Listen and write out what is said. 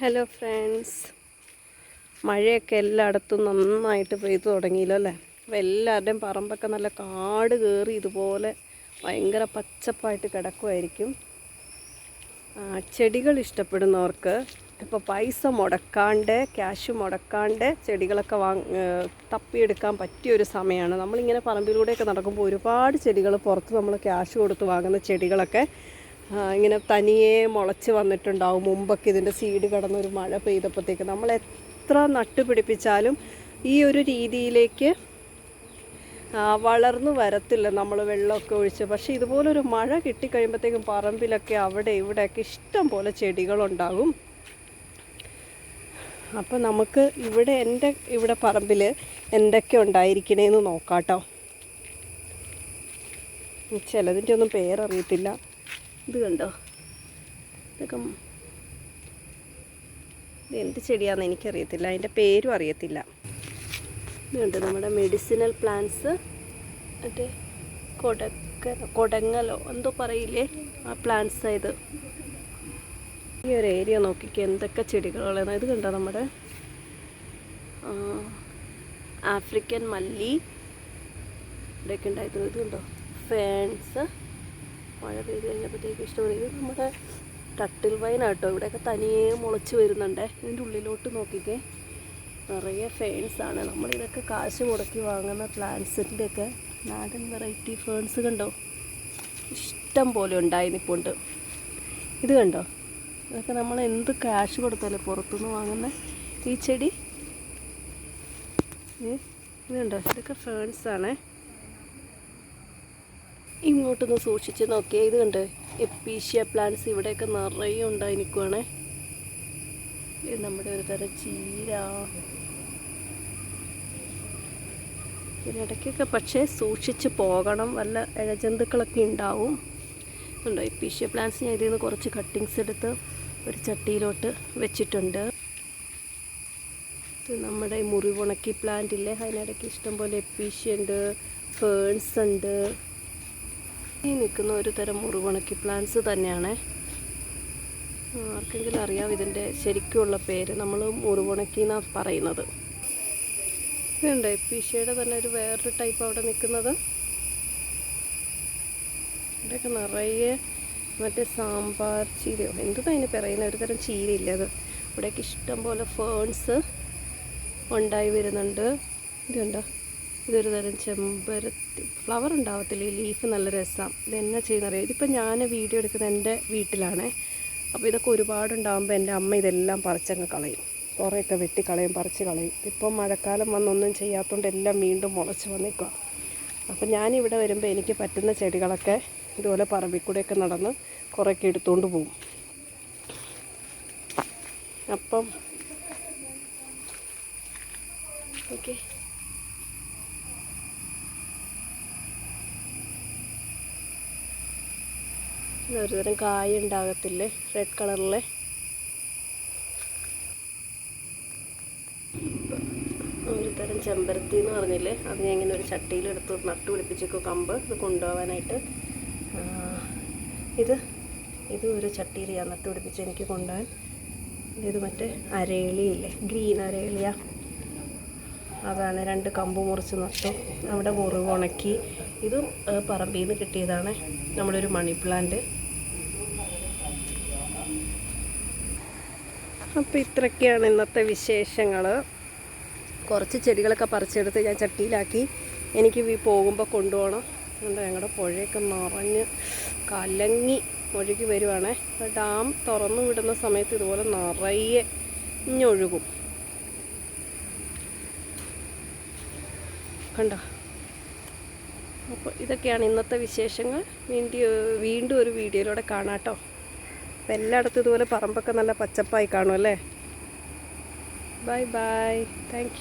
Hello friends മഴയൊക്കെ എല്ലായിടത്തും നന്നായിട്ട് പെയ്തു തുടങ്ങിയല്ലോ അല്ലേ? അപ്പോൾ എല്ലാവരുടെയും പറമ്പൊക്കെ നല്ല കാട് കയറി ഇതുപോലെ ഭയങ്കര പച്ചപ്പായിട്ട് കിടക്കുമായിരിക്കും ചെടികൾ ഇഷ്ടപ്പെടുന്നവർക്ക് ഇപ്പോൾ പൈസ മുടക്കാണ്ട് ക്യാഷ് മുടക്കാണ്ട് ചെടികളൊക്കെ വാങ് തപ്പിയെടുക്കാൻ പറ്റിയ ഒരു സമയമാണ്. നമ്മളിങ്ങനെ പറമ്പിലൂടെയൊക്കെ നടക്കുമ്പോൾ ഒരുപാട് ചെടികൾ പുറത്ത് നമ്മൾ ക്യാഷ് കൊടുത്ത് വാങ്ങുന്ന ചെടികളൊക്കെ ഇങ്ങനെ തനിയെ മുളച്ച് വന്നിട്ടുണ്ടാവും. മുമ്പൊക്കെ ഇതിന്റെ സീഡ് കടന്നൊരു മഴ പെയ്തപ്പോഴത്തേക്ക് നമ്മൾ എത്ര നട്ടുപിടിപ്പിച്ചാലും ഈ ഒരു രീതിയിലേക്ക് വളർന്നു വരത്തില്ല നമ്മൾ വെള്ളമൊക്കെ ഒഴിച്ച്. പക്ഷേ ഇതുപോലൊരു മഴ കിട്ടിക്കഴിയുമ്പോഴത്തേക്കും പറമ്പിലൊക്കെ അവിടെ ഇവിടെയൊക്കെ ഇഷ്ടം പോലെ ചെടികളുണ്ടാകും. അപ്പോൾ നമുക്ക് ഇവിടെ എന്റെ ഇവിടെ പറമ്പിൽ എന്തൊക്കെ ഉണ്ടായിരിക്കണേന്ന് നോക്കാം കേട്ടോ ചിലതിന്റെ ഒന്നും പേരറിയത്തില്ല. ഇത് കണ്ടോ ഇതൊക്കെ ഇത് എന്ത് ചെടിയാണെന്ന് എനിക്കറിയത്തില്ല. അതിന്റെ പേരും അറിയത്തില്ല. ഇതുണ്ട് നമ്മുടെ മെഡിസിനൽ പ്ലാന്റ്സ് മറ്റേ കൊടക്ക കൊടങ്ങലോ എന്തോ പറയില്ലേ? ആ പ്ലാന്റ്സ് ഇത്. ഈ ഒരു ഏരിയ നോക്കിക്കേ എന്തൊക്കെ ചെടികളാണ് ഇത് കണ്ടോ നമ്മുടെ ആഫ്രിക്കൻ മല്ലി. ഇവിടെയൊക്കെ ഉണ്ടായിരുന്നു. ഇത് കണ്ടോ? ഫാൻസ് പെയ്ത് കഴിഞ്ഞപ്പോഴത്തേക്ക് ഇഷ്ടമാണ് ഇത് നമ്മുടെ തട്ടിൽ വൈനാട്ടോ ഇവിടെയൊക്കെ തനിയെ മുളച്ച് വരുന്നുണ്ടേ. ഇതിന്റെ ഉള്ളിലോട്ട് നോക്കിക്കേ. നിറയെ ഫേൺസ് ആണ്. നമ്മളിതൊക്കെ കാശ് മുടക്കി വാങ്ങുന്ന പ്ലാന്റ്സിന്റെയൊക്കെ നാടൻ വെറൈറ്റി ഫേൺസ് കണ്ടോ? ഇഷ്ടം പോലെ ഉണ്ടായി നിൽപ്പുണ്ട് ഇത് കണ്ടോ? ഇതൊക്കെ നമ്മൾ എന്ത് കാശ് കൊടുത്താലേ പുറത്തുനിന്ന് വാങ്ങുന്ന ഈ ചെടി. ഇത് കണ്ടോ? ഇതൊക്കെ ഫേൺസ് ആണേ. ഇങ്ങോട്ടൊന്ന് സൂക്ഷിച്ച് നോക്കിയാൽ ഇത് കണ്ട് എപ്പീഷ്യ പ്ലാന്റ്സ് ഇവിടെയൊക്കെ നിറയെ ഉണ്ടായി നിൽക്കുവാണേ ഇത് നമ്മുടെ ഒരു തരം ചീര. ഇതിനിടയ്ക്കൊക്കെ പക്ഷേ സൂക്ഷിച്ച് പോകണം. വല്ല ഇഴജന്തുക്കളൊക്കെ ഉണ്ടാവും. ഉണ്ടോ എപ്പീഷ്യ പ്ലാന്റ്സ് ഞാൻ ഇതിൽ നിന്ന് കുറച്ച് കട്ടിങ്സ് എടുത്ത് ഒരു ചട്ടിയിലോട്ട് വെച്ചിട്ടുണ്ട്. ഇത് നമ്മുടെ ഈ മുറിവുണക്കി പ്ലാന്റ് ഇല്ലേ? അതിനിടയ്ക്ക് ഇഷ്ടംപോലെ എപ്പീഷ്യ ഉണ്ട് ഫേൺസ് ഉണ്ട്. ഈ നിൽക്കുന്ന ഒരു തരം മുറിവണക്കി പ്ലാന്റ്സ് തന്നെയാണ്. ആർക്കെങ്കിലും അറിയാം ഇതിന്റെ ശരിക്കുള്ള പേര്? നമ്മൾ മുറിവണക്കി എന്നാണ് പറയുന്നത്. ഇതുണ്ട്? പീശയുടെ തന്നെ ഒരു വേറൊരു ടൈപ്പ് അവിടെ നിൽക്കുന്നത്. ഇവിടെയൊക്കെ നിറയെ മറ്റേ സാമ്പാർ ചീരയോ? എന്താണ് അതിന് പറയുന്ന? ഒരു തരം ചീരയില്ല അത്? ഇവിടെയൊക്കെ ഇഷ്ടംപോലെ ഫേൺസ് ഉണ്ടായി വരുന്നുണ്ട്. ഇതുണ്ടോ? ഇതൊരു തരം ചെമ്പരത്തി ഫ്ലവർ ഉണ്ടാവത്തില്ല? ഈ ലീഫ് നല്ല രസം. ഇത് എന്നാ ചെയ്യുന്നറിയാം? ഇതിപ്പോൾ ഞാൻ വീഡിയോ എടുക്കുന്നത് എന്റെ വീട്ടിലാണ്. അപ്പോൾ ഇതൊക്കെ ഒരുപാടുണ്ടാകുമ്പോൾ എന്റെ അമ്മ ഇതെല്ലാം പറിച്ചങ്ങ് കളയും. കുറേയൊക്കെ വെട്ടി കളയും പറിച്ച് കളയും. ഇപ്പം മഴക്കാലം വന്നൊന്നും ചെയ്യാത്തതുകൊണ്ട് എല്ലാം വീണ്ടും മുളച്ച് വന്നിക്കുക അപ്പം ഞാനിവിടെ വരുമ്പോൾ എനിക്ക് പറ്റുന്ന ചെടികളൊക്കെ ഇതുപോലെ പറമ്പിൽ കൂടെയൊക്കെ നടന്ന് കുറേയൊക്കെ എടുത്തുകൊണ്ട് പോകും അപ്പം ഓക്കെ. ഒരു തരം കായ ഉണ്ടാകത്തില്ലേ റെഡ് കളറിലെ ഒരു തരം ചെമ്പരത്തി എന്ന് പറഞ്ഞില്ലേ? അത് ഞാൻ ഇങ്ങനെ ഒരു ചട്ടിയിലെടുത്ത് നട്ടു പിടിപ്പിച്ചേക്കും കമ്പ്. ഇത് കൊണ്ടുപോകാനായിട്ട് ഇത് ഇത് ഒരു ചട്ടിയിൽ ഞാൻ നട്ടു പിടിപ്പിച്ച് എനിക്ക് കൊണ്ടുപോകാൻ ഇത് മറ്റേ അരേളിയില്ലേ? ഗ്രീൻ അരേളിയ. അതാണ് രണ്ട് കമ്പ് മുറിച്ച് നട്ടു. അവിടെ മുറിവ് ഉണക്കി. ഇതും പറമ്പിൽ നിന്ന് കിട്ടിയതാണ്. നമ്മളൊരു മണി പ്ലാന്റ് അപ്പോൾ ഇത്രയൊക്കെയാണ് ഇന്നത്തെ വിശേഷങ്ങൾ കുറച്ച് ചെടികളൊക്കെ പറിച്ചെടുത്ത് ഞാൻ ചട്ടിയിലാക്കി. എനിക്ക് പോകുമ്പോൾ കൊണ്ടുപോകണം. അതുകൊണ്ട് ഞങ്ങളുടെ പുഴയൊക്കെ നിറഞ്ഞ് കലങ്ങി ഒഴുകി വരുവാണേ. അപ്പോൾ ഡാം തുറന്നു വിടുന്ന സമയത്ത് ഇതുപോലെ നിറയെ ഇഞ്ഞൊഴുകും. കണ്ടോ? അപ്പോൾ ഇതൊക്കെയാണ് ഇന്നത്തെ വിശേഷങ്ങൾ. വീണ്ടും വീണ്ടും ഒരു വീഡിയോയിലൂടെ കാണാട്ടോ. അപ്പോൾ എല്ലായിടത്തും ഇതുപോലെ പറമ്പൊക്കെ നല്ല പച്ചപ്പായി കാണും അല്ലേ? Bye bye thank